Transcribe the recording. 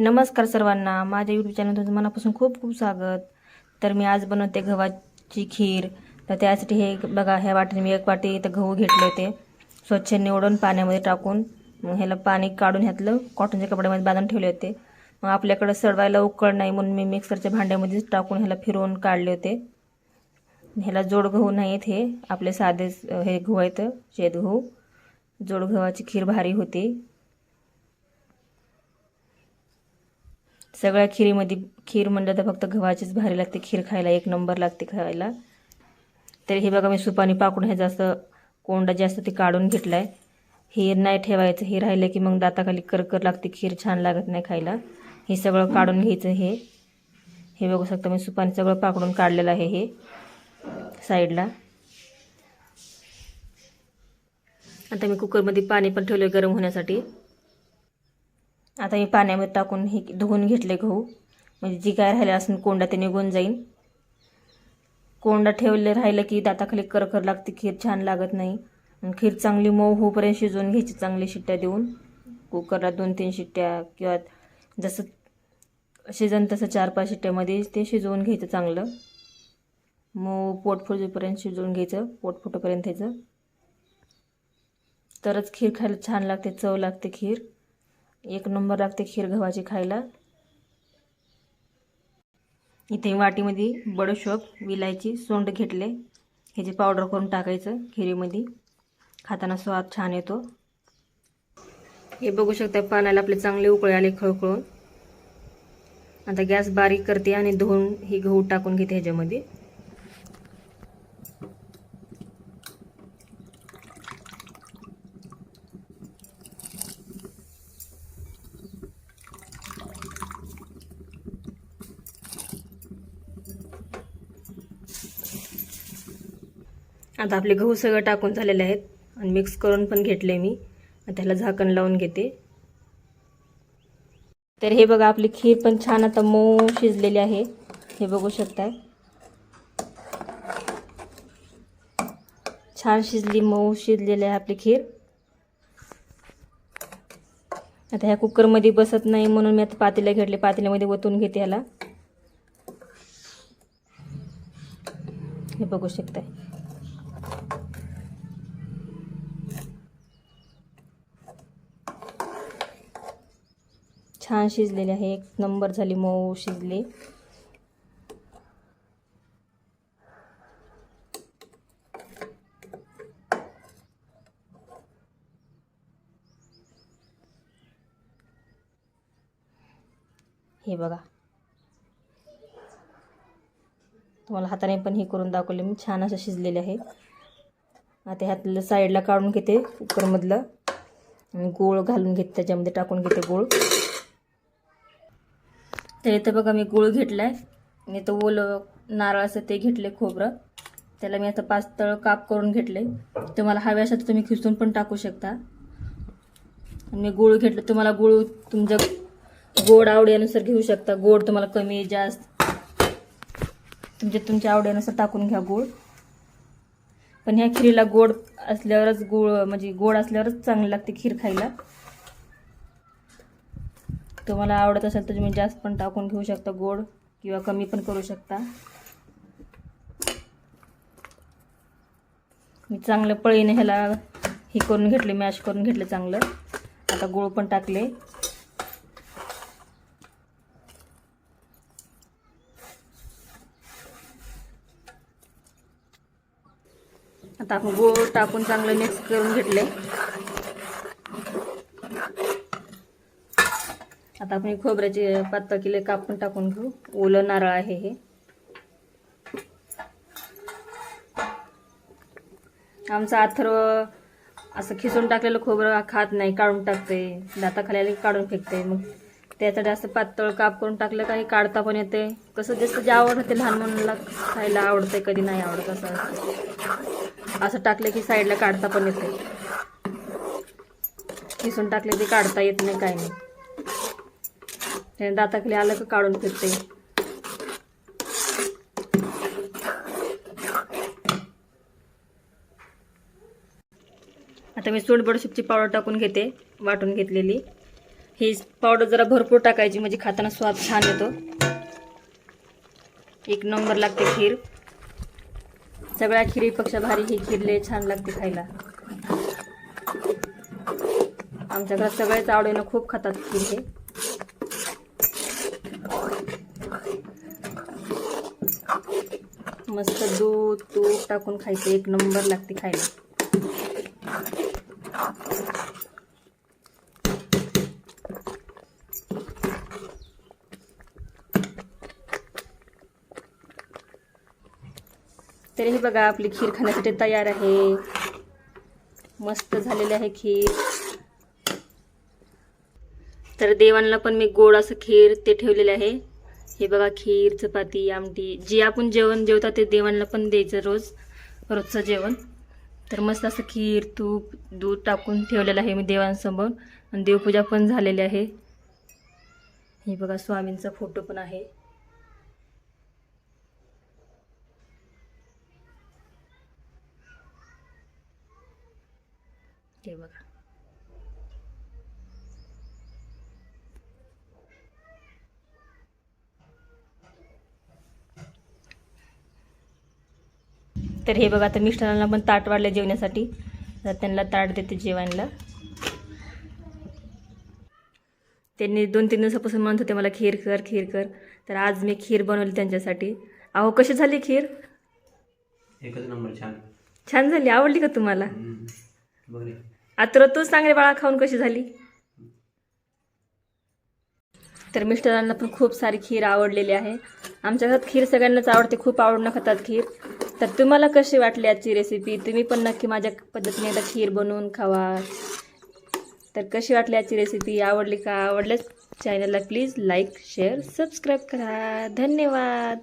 नमस्कार सर्वांना. माझ्या यूट्यूब चॅनल मनापासून खूप खूप स्वागत. तर मी आज बनवते गव्हाची खीर. तर त्यासाठी हे बघा ह्या वाटीने मी एक वाटी इथं गहू घेतले होते. स्वच्छ निवडून पाण्यामध्ये टाकून मग ह्याला पाणी काढून ह्यातलं कॉटनच्या कपड्यामध्ये बांधून ठेवले होते. मग आपल्याकडं सडवायला उकळ नाही म्हणून मी मिक्सरच्या भांड्यामध्येच टाकून ह्याला फिरवून काढले होते. ह्याला जोड गहू नाही आहेत हे. आपले साधे हे गहू आहेत शेत गहू. जोड गव्हाची खीर भारी होती. सगळ्या खिरीमध्ये खीर म्हणलं तर फक्त गव्हाचीच भारी लागते. खीर खायला एक नंबर लागते खायला. तर हे बघा मी सुपानी पाकडून हे जास्त कोंडा जास्त ते काढून घेतला आहे हे नाही ठेवायचं हे राहिलं की मग दाताखाली करकर लागते खीर छान लागत नाही खायला. हे सगळं काढून घ्यायचं हे. हे बघू शकता मी सुपानी सगळं पाकडून काढलेलं आहे हे साईडला. आता मी कुकरमध्ये पाणी पण ठेवलं गरम होण्यासाठी. आता मी पाण्यामध्ये टाकून हे धुवून घेतले गहू. म्हणजे जी काय राहिलं असून कोंडा ते निघून जाईल कोंडा ठेवले राहिलं की दाताखाली करकर लागते खीर छान लागत नाही. खीर चांगली मऊ होऊपर्यंत शिजवून घ्यायची चांगली शिट्ट्या देऊन. कुकरला दोन तीन शिट्ट्या किंवा जसं शिजन तसं चार पाच शिट्ट्यामध्ये ते शिजवून घ्यायचं चांगलं. मऊ पोट फुजेपर्यंत शिजवून घ्यायचं पोट फुटेपर्यंत तरच खीर खायला छान लागते चव लागते खीर. एक नंबर लागते खीर गव्हाची खायला. इथे वाटीमध्ये बडोशोप विलायची सोंड घेतले. ह्याची पावडर करून टाकायचं खिरीमध्ये. खाताना स्वाद छान येतो. हे बघू शकता पाण्याला आपले चांगले उकळे आले खळखळून. आता गॅस बारीक करते आणि धुवून ही गहू टाकून घेते ह्याच्यामध्ये. आता आपले गहू सगळं टाकून झालेले आहेत. आणि मिक्स करून पण घेतले मी. त्याला झाकण लावून घेते. तर हे बघा आपली खीर पण छान आता मऊ शिजलेली आहे. हे बघू शकताय. छान शिजली मऊ शिजलेली आहे आपली खीर. आता ह्या कुकरमध्ये बसत नाही म्हणून मी आता पातेल्या घेतले. पातेल्यामध्ये ओतून घेते ह्याला. हे बघू शकताय. छान शिजलेले आहे. एक नंबर झाली मऊ शिजले. हे बघा. तुम्हाला हाताने पण हे करून दाखवले मी. छान असं शिजलेले आहे आता ह्यातलं साईडला काढून घेते कुकरमधलं आणि गोळ घालून घेते त्याच्यामध्ये टाकून घेते गोळ. तर इथं बघा मी गूळ घेतला आहे आणि इथं ओलं नारळाचं ते घेतले खोबरं. त्याला मी आता पाच तळ काप करून घेतले तुम्हाला हवे असेल तर तुम्ही खिसून पण टाकू शकता. मी गूळ घेतलं तुम्हाला गूळ तुमच्या गोड आवडीनुसार घेऊ शकता. गोड तुम्हाला कमी जास्त. तुमच्या तुमच्या आवडीनुसार टाकून घ्या गूळ. पण ह्या खिरीला गोड असल्यावरच गोड म्हणजे गोड असल्यावरच चांगली लागते खीर खायला. तुम्हाला आवडत असेल तर तुम्ही जास्त पण टाकून घेऊ शकता गोड किंवा कमी पण करू शकता. मी चांगलं पळीने ह्याला हे करून घेतले मॅश करून घेतले चांगलं. आता गोळ पण टाकले. आता आपण गोळ टाकून चांगलं मिक्स करून घेतले आता आपण खोबऱ्याचे पातळ किले कापून टाकून घेऊ. ओलं नारळ आहे हे. आमचा अथर्व असं खिसून टाकलेलं खोबरं खात नाही काढून टाकते. दाताखाली काढून फेकते. मग त्याचं जास्त पातळ काप करून टाकलं काही काढता पण येते. कसं जास्त जे आवडतं ते लहान मुलांना खायला आवडते कधी नाही आवडत असं असतं. असं टाकलं की साईडला काढता पण येते किसून टाकले ते काढता येत नाही काही नाही. त्याने दाताखाली आलं का काढून फिरते. आता मी सूट बडशूपची पावडर टाकून घेते वाटून घेतलेली. ही पावडर जरा भरपूर टाकायची म्हणजे खाताना स्वाद छान येतो. एक नंबर लागते खीर. सगळ्या खिरीपेक्षा भारी ही खीर लय छान लागते खायला. आमच्या घरात सगळेच आवडीनं खूप खातात खीर हे. मस्त दूध तूप टाकून खायचं एक नंबर लागते खायला. तरीही बघा आपली खीर खाण्यासाठी तयार आहे. मस्त झालेली आहे खीर. तर देवांना पण मी गोड असं खीर ते ठेवलेले आहे. हे बघा खीर चपाती आमटी. जे आपण जेवण जेवता ते देवांना पण द्यायचं रोज रोजचं जेवण. तर मस्त असं खीर तूप दूध टाकून ठेवलेलं आहे मी देवांसमोर. आणि देवपूजा पण झालेली आहे. हे बघा स्वामींचा फोटो पण आहे. हे बघा. तर हे बघा आता मिस्टरांना पण ताट वाढलं जेवण्यासाठी. तर त्यांना ताट देते जेवायला. त्यांनी दोन तीन दिवसापासून म्हणत होते मला खीर कर खीर कर. तर आज मी खीर बनवली त्यांच्यासाठी. अहो कशी झाली खीर? एकच नंबर छान. छान झाली. आवडली का तुम्हाला? आता तूच रे बाळा खाऊन कशी झाली? तर मिस्टरांना पण खूप सारी खीर आवडलेली आहे. आमच्या घरात खीर सगळ्यांनाच आवडते खूप आवडणं खातात खीर. तर तुम्हाला कशी वाटली आजची रेसिपी तुम्ही पण नक्की माझ्या पद्धतीने एकदा खीर बनवून खावा. तर कशी वाटली आजची रेसिपी आवडली का? आवडल्यास चॅनलला प्लीज लाईक शेअर सबस्क्राईब करा. धन्यवाद.